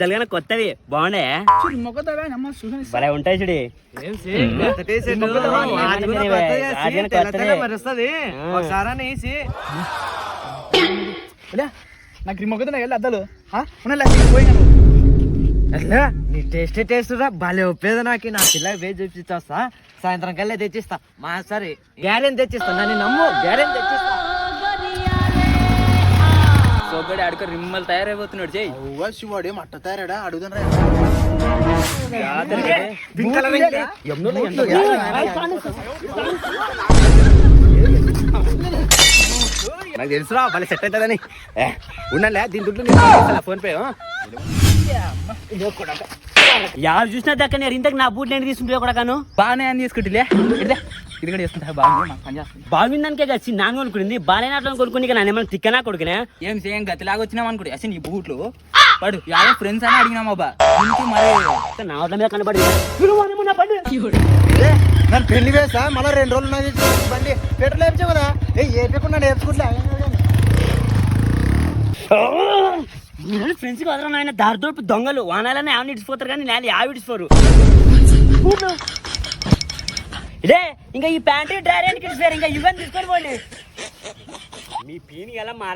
తెలుగున కొత్తవి. భలే ఉంటాయి చూడి. నాకు వెళ్ళి అద్దాలు. పోయినా. అట్లా నీ టేస్ట్ టేస్ట్ రా. భలే ఒప్పేది నాకు. నా పిల్ల వేసి చూపించేస్తా సాయంత్రం కల్లా తెచ్చిస్తా. మా సరే గ్యారెంటీ తెచ్చిస్తా. నన్ను నమ్ము గ్యారెంటీ తెచ్చిస్తా. సోగ్గాడు ఆడుకో రిమ్మలు తయారైపోతున్నాడు చెయ్యి శివాడు ఏం అట్ట తయారాడా? అడుగుదాం నాకు తెలుసురా భలే సెట్ అవుతుందని. ఉండాలే దీని దుడ్లు ఫోన్ పే యారు చూసినా దక్కనే ఇంతకు నా బూట్ నేను తీసుకుంటే కూడా కాను బాగానే అని తీసుకుంటులే. కూడా చేసుకుంటా బాగుంది నాకు పని చేస్తుంది. బాగుందానికే నాన్న కొనుక్కుంది కొనుక్కుని నన్ను ఏమైనా తిక్కనా కొడుకునే? ఏం సేమ్ గతిలాగా వచ్చినాం అనుకోండి అసలు నీ బూట్లు పడు యాదో ఫ్రెండ్స్ అని అడిగినాం అబ్బా. మరి. నా వద్ద మీద కనబడి నన్ను పెళ్ళి వేసా మళ్ళీ రెండు రోజులు బండి. పెట్రోల్ వేపించావు కదా? ఏ ఏపకుండా నేర్చుకుంటా ఫ్రెండ్స్ ఆయన దారితోపు దొంగలు. వానాలనే ఆవిడ ఇడిచిపోతారు కానీ నేను ఆవిడ ఇడిచిపోరు ఇదే ఇంకా ఈ ప్యాంటు డ్రైవర్ ఇంకా ఇడిచిపోయారు ఇంకా ఇవన్నీ తీసుకొని పోండి. మీ పీని ఎలా